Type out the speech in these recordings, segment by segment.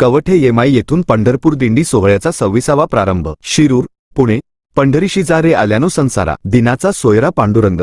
कवठे येमाई येथून पंढरपूर दिंडी सोहळ्याचा सव्वीसावा प्रारंभ. शिरूर पुणे पंढरीशी जा रे आल्यानो संसारा. दिनाचा सोयरा पांडुरंग.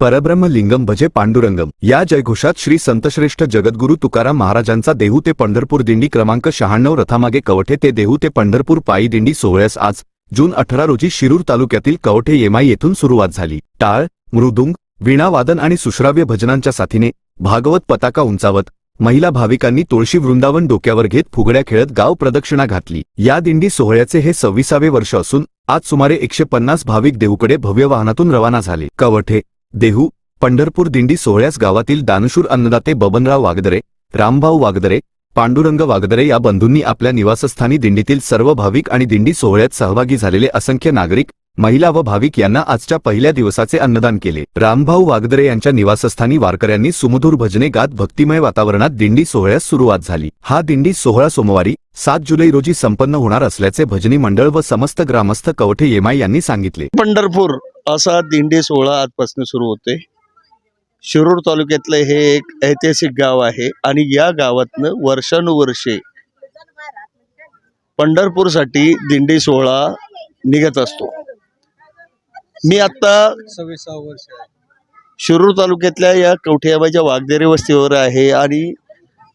परब्रह्म लिंगम भजे पांडुरंगम. या जयघोषात श्री संतश्रेष्ठ जगद्गुरु तुकाराम महाराजांचा देहू ते पंढरपूर दिंडी क्रमांक शहाण्णव रथामागे कवठे ते देहू ते पंढरपूर पायी दिंडी सोहळ्यास आज जून अठरा रोजी शिरूर तालुक्यातील कवठे येमाई येथून सुरुवात झाली. टाळ मृदुंग वीणावादन आणि सुश्राव्य भजनांच्या साथीने भागवत पताका उंचावत महिला भाविकांनी तुळशी वृंदावन डोक्यावर घेत फुगड्या खेळत गाव प्रदक्षिणा घातली. या दिंडी सोहळ्याचे हे सव्वीसावे वर्ष असून आज सुमारे एकशे पन्नास भाविक देहूकडे भव्य वाहनातून रवाना झाले. कवठे देहू पंढरपूर दिंडी सोहळ्यास गावातील दानशूर अन्नदाते बबनराव वागदरे रामभाऊ वागदरे पांडुरंग वागदरे या बंधूंनी आपल्या निवासस्थानी दिंडीतील सर्व भाविक आणि दिंडी सोहळ्यात सहभागी झालेले असंख्य नागरिक महिला व भाविक यांना आजच्या पहिल्या दिवसाचे अन्नदान केले. रामभाऊ वागदरे यांच्या निवासस्थानी वारकऱ्यांनी सुमधुर भजने गात भक्तिमय वातावरणात दिंडी सोहळ्यास सुरुवात झाली. हा दिंडी सोहळा सोमवारी सात जुलै रोजी संपन्न होणार असल्याचे भजनी मंडळ व समस्त ग्रामस्थ कवठे येमाई यांनी सांगितले. पंढरपूर असा दिंडी सोहळा आजपासून सुरू होते शिरूर तालुक्यातलं हे एक ऐतिहासिक गाव आहे आणि या गावातनं वर्षानुवर्षे पंढरपूरसाठी दिंडी सोहळा निघत असतो. मी आता सव्वीसावं वर्ष आहे. शिरूर तालुक्यातल्या या कवठियाबाईच्या वागदेरे वस्तीवर आहे आणि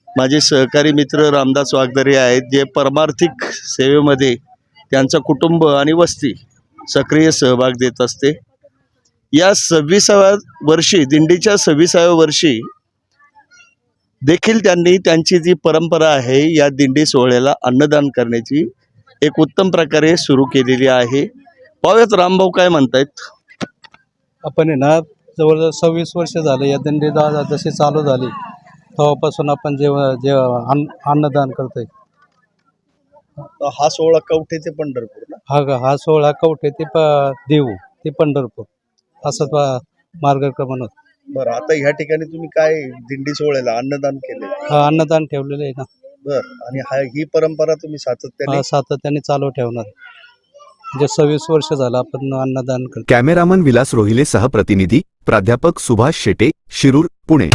माझे सहकारी मित्र रामदास वागदरे आहेत जे परमार्थिक सेवेमध्ये त्यांचं कुटुंब आणि वस्ती सक्रिय सहभाग देत असते. या सव्वीसाव्या वर्षी दिंडीच्या सव्वीसाव्या वर्षी देखील त्यांनी त्यांची जी परंपरा आहे या दिंडी सोहळ्याला अन्नदान करण्याची एक उत्तम प्रकारे सुरू केलेली आहे. पाहूयात रामभाऊ काय म्हणतायत. आपण आहे ना जवळजवळ सव्वीस वर्ष झालं या दंडी दा जशी चालू झाली तेव्हापासून आपण जेव्हा जेव्हा अन्न अन्नदान करतोय. हा सोहळा कवठे ते पंढरपूर ना? हा ग- हा सोहळा कवठे ते प देऊ ते पंढरपूर. असंच वा- मार्गक्रमण होत. बरं आता ह्या ठिकाणी तुम्ही काय दिंडी सोहळ्याला अन्नदान केले हा अन्नदान ठेवलेलं आहे ना. बर आणि हा ही परंपरा तुम्ही सातत्याने हा सातत्याने चालू ठेवणार. म्हणजे सव्वीस वर्ष झालं आपण अन्नदान करतो. कॅमेरामन विलास रोहिले सह प्रतिनिधी प्राध्यापक सुभाष शेटे शिरूर पुणे.